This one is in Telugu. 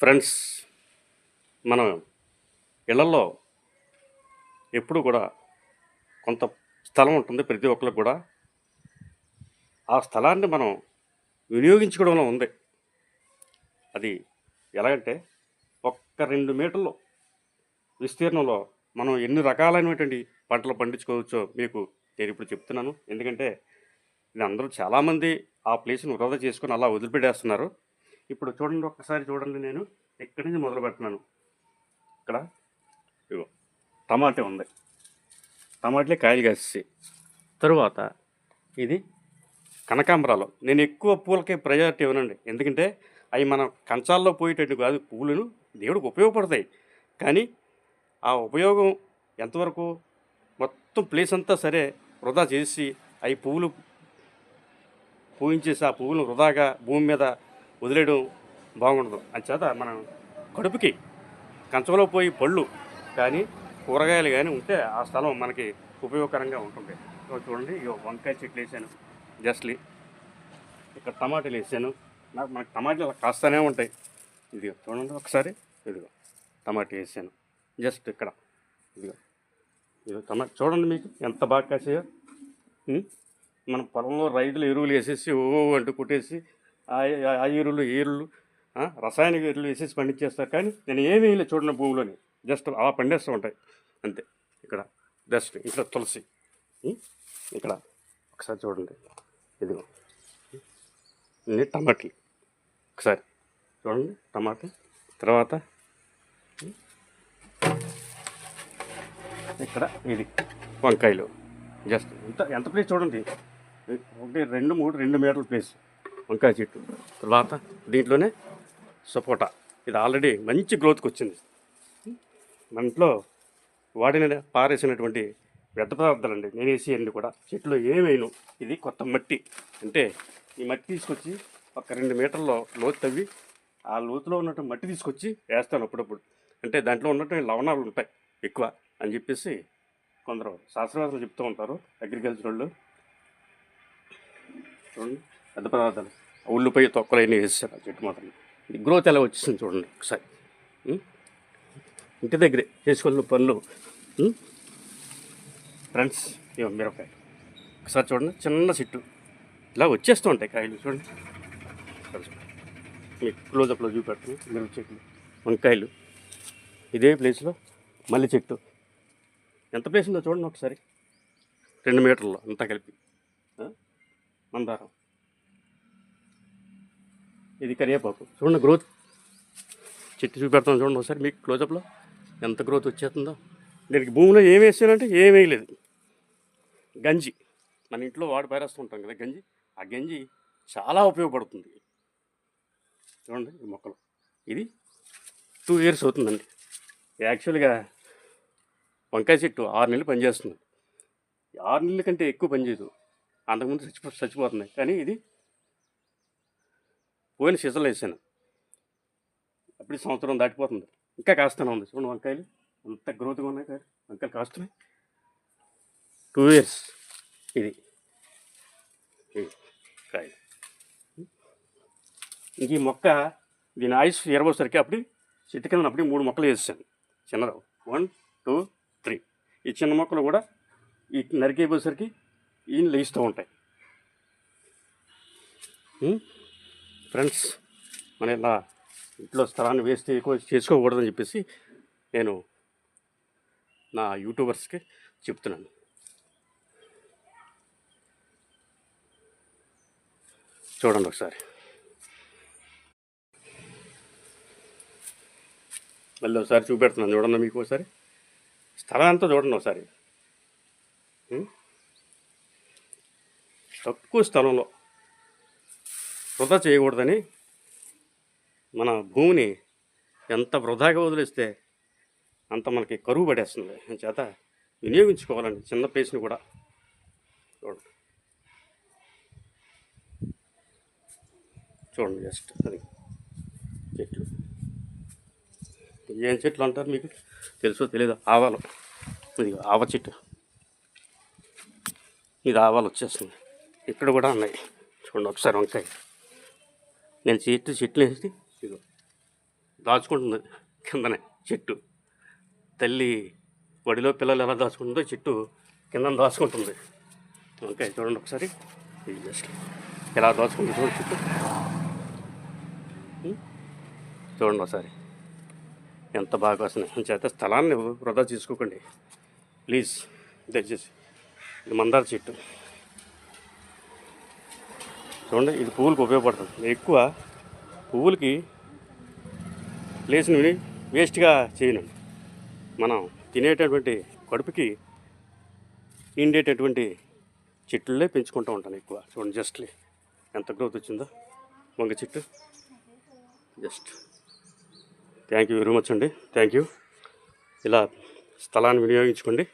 ఫ్రెండ్స్ మనం ఇళ్ళలో ఎప్పుడు కూడా కొంత స్థలం ఉంటుంది. ప్రతి ఒక్కరికి కూడా ఆ స్థలాన్ని మనం వినియోగించుకోవడంలో ఉంది. అది ఎలాగంటే ఒక్క రెండు మీటర్లు విస్తీర్ణంలో మనం ఎన్ని రకాలైనటువంటి పంటలు పండించుకోవచ్చో మీకు నేను ఇప్పుడు చెప్తున్నాను. ఎందుకంటే ఇది అందరూ చాలామంది ఆ ప్లేస్ని వృధా చేసుకొని అలా వదిలిపెట్టేస్తున్నారు. ఇప్పుడు చూడండి ఒక్కసారి చూడండి నేను. ఇక్కడి నుంచి మొదలు పెట్టినాను ఇక్కడ. ఇగో టమాటా ఉంది. టమాటాలే కాయలు కాసేసి. తరువాత ఇది కనకాంబరాలు. నేను ఎక్కువ పూలకే ప్రయారిటీ ఇవ్వనండి. ఎందుకంటే అవి మనం కంచాల్లో పోయేటట్టు కాదు. పూలను దేవుడికి ఉపయోగపడతాయి. కానీ ఆ ఉపయోగం ఎంతవరకు మొత్తం ప్లేస్ అంతా సరే వృధా చేసి అవి పువ్వులు పూయించేసి ఆ పువ్వులను వృధాగా భూమి మీద వదిలేయడం బాగుండదు. అంచేత మనం కడుపుకి కంచంలో పోయి పళ్ళు కానీ కూరగాయలు కానీ ఉంటే ఆ స్థలం మనకి ఉపయోగకరంగా ఉంటుంది. చూడండి ఇగో వంకాయ చెట్లు వేసాను జస్ట్లీ ఇక్కడ టమాటాలు వేసాను. నాకు మనకి టమాటాలు కాస్తూనే ఉంటాయి. ఇదిగో చూడండి ఒకసారి. ఇదిగో టమాటా వేసాను. జస్ట్ ఇక్కడ. ఇదిగో. ఇదిగో టమాటా చూడండి మీకు ఎంత బాగా కాసాయో. మన పొలంలో రైతులు ఎరువులు వేసేసి ఓ అంటూ కుట్టేసి ఆ ఎరువులు ఏరులు రసాయనిక ఎరువులు వేసేసి పండించేస్తారు. కానీ నేను ఏమీ వేయలేదు చూడండి భూమిలోని. జస్ట్ అలా పండేస్తూ ఉంటాయి. అంతే. ఇక్కడ జస్ట్ ఇక్కడ తులసి. ఇక్కడ ఒకసారి చూడండి. ఇదిగో. ఇన్ని టమాటాలు. ఒకసారి చూడండి టమాటా. తర్వాత ఇక్కడ ఇది వంకాయలు. జస్ట్ ఎంత ఎంత ప్లేస్ చూడండి. ఒకటి రెండు మూడు రెండు మీటర్ల ప్లేస్. వంకాయ చెట్టు. తర్వాత దీంట్లోనే సపోటా. ఇది ఆల్రెడీ మంచి గ్రోత్కి వచ్చింది. మన ఇంట్లో వాడిన పారేసినటువంటి వ్యర్థ పదార్థాలండి నేను వేసి కూడా. చెట్లు ఏమైను ఇది కొత్త మట్టి. అంటే ఈ మట్టి తీసుకొచ్చి ఒక రెండు మీటర్లో లోతు తవ్వి ఆ లోతులో ఉన్నట్టు మట్టి తీసుకొచ్చి వేస్తాను అప్పుడప్పుడు. అంటే దాంట్లో ఉన్నటువంటి లవణాలు ఉంటాయి ఎక్కువ అని చెప్పేసి కొందరు శాస్త్రవేత్తలు చెప్తూ ఉంటారు. అగ్రికల్చర్ వాళ్ళు. చూడండి పెద్ద పదార్థాలు. ఉల్లిపాయ తొక్కలు అన్నీ వేసేసారు ఆ చెట్టు మాత్రం. ఇది గ్రోత్ ఎలా వచ్చేసింది చూడండి ఒకసారి. ఇంటి దగ్గరే చేసుకున్న పనులు. ఫ్రెండ్స్ ఇవ్వ మిరపకాయలు. ఒకసారి చూడండి చిన్న చెట్టు. ఇలా వచ్చేస్తూ ఉంటాయి కాయలు చూడండి. మీకు క్లోజప్లో చూపెడతాను మిరప చెట్లు వంకాయలు. ఇదే ప్లేస్లో మల్లె చెట్టు. ఎంత ప్లేస్ ఉందో చూడండి ఒకసారి. రెండు మీటర్లు అంతా కలిపి. మందారం. ఇది కరివేపాకు. చూడండి గ్రోత్. చెట్టు చూపెడతాను చూడండి ఒకసారి మీకు క్లోజప్లో. ఎంత గ్రోత్ వచ్చేస్తుందో. దీనికి భూమిలో ఏం వేసానంటే ఏం వేయలేదు. గంజి. మన ఇంట్లో వాడు పారేస్తూ ఉంటాం కదా గంజి. ఆ గంజి చాలా ఉపయోగపడుతుంది. చూడండి ఈ మొక్కలు. ఇది టూ ఇయర్స్ అవుతుందండి. యాక్చువల్గా వంకాయ చెట్టు ఆరు నెలలు పనిచేస్తుంది. ఆరు నెలల కంటే ఎక్కువ పనిచేయదు. అంతకుముందు చచ్చిపో చచ్చిపోతున్నాయి. కానీ ఇది పోయిన సీజన్లో వేసాను. అప్పుడు సంవత్సరం దాటిపోతుంది. ఇంకా కాస్తూనే ఉంది. చూడండి వంకాయలు. అంత గ్రోత్గా ఉన్నాయి కాదు వంకాయలు కాస్తున్నాయి. టూ ఇయర్స్ ఇది. కాయలు. కాయ ఇంక ఈ మొక్క దీని ఆయుష్ ఇరవోసరికి అప్పుడు చెట్టు కింద అప్పుడు మూడు మొక్కలు వేసాను చిన్నది. వన్ టూ త్రీ ఈ చిన్న మొక్కలు కూడా ఈ నరికేపోయేసరికి ఈయన లేస్తూ ఉంటాయి. Hmm? ఫ్రెండ్స్ మన ఇలా ఇంట్లో స్థలాన్ని వేస్ట్ ఎక్కువ చేసుకోకూడదని చెప్పేసి నేను నా యూట్యూబర్స్కి చెప్తున్నాను. చూడండి ఒకసారి. మళ్ళీ ఒకసారి చూపెడుతున్నాను చూడండి మీకు ఒకసారి. స్థలం అంతా చూడండి ఒకసారి. తక్కువ స్థలంలో. వృధా చేయకూడదని మన భూమిని ఎంత వృధాగా వదిలేస్తే అంత మనకి కరువు పడేస్తుంది. అని చేత వినియోగించుకోవాలండి చిన్న పేస్ని కూడా చూడండి. చూడండి జస్ట్ అది చెట్లు. ఏం చెట్లు అంటారు మీకు? తెలుసో తెలియదు ఆవాలు. ఇది ఆవ చెట్టు. ఇది ఆవాలు వచ్చేస్తుంది ఇక్కడ కూడా ఉన్నాయి. చూడండి ఒకసారి వంకాయ. నేను చెట్టు చెట్లు వేసి ఇదిగో దాచుకుంటుంది కిందనే చెట్టు. తల్లి వడిలో పిల్లలు ఎలా దాచుకుంటుందో చెట్టు కింద దాచుకుంటుంది. ఓకే చూడండి ఒకసారి. ఇది జస్ట్ ఎలా దాచుకుంటుందో చూడండి చెట్టు. చూడండి ఒకసారి. ఎంత బాగా వస్తున్నాయి చేత స్థలాన్ని వృధా చేసుకోకండి. ప్లీజ్ దయచేసి. ఇది మందార చెట్టు. చూడండి ఇది పువ్వులకు ఉపయోగపడుతుంది. ఎక్కువ పువ్వులకి ప్లేస్ని వేస్ట్గా చేయనండి. మనం తినేటటువంటి కడుపుకి నిండేటటువంటి చెట్లే పెంచుకుంటూ ఉంటాను ఎక్కువ. చూడండి జస్ట్లీ ఎంత గ్రోత్ వచ్చిందో. వంగ చెట్టు. Just thank you very much అండి. థ్యాంక్ యూ ఇలా స్థలాన్ని వినియోగించుకోండి.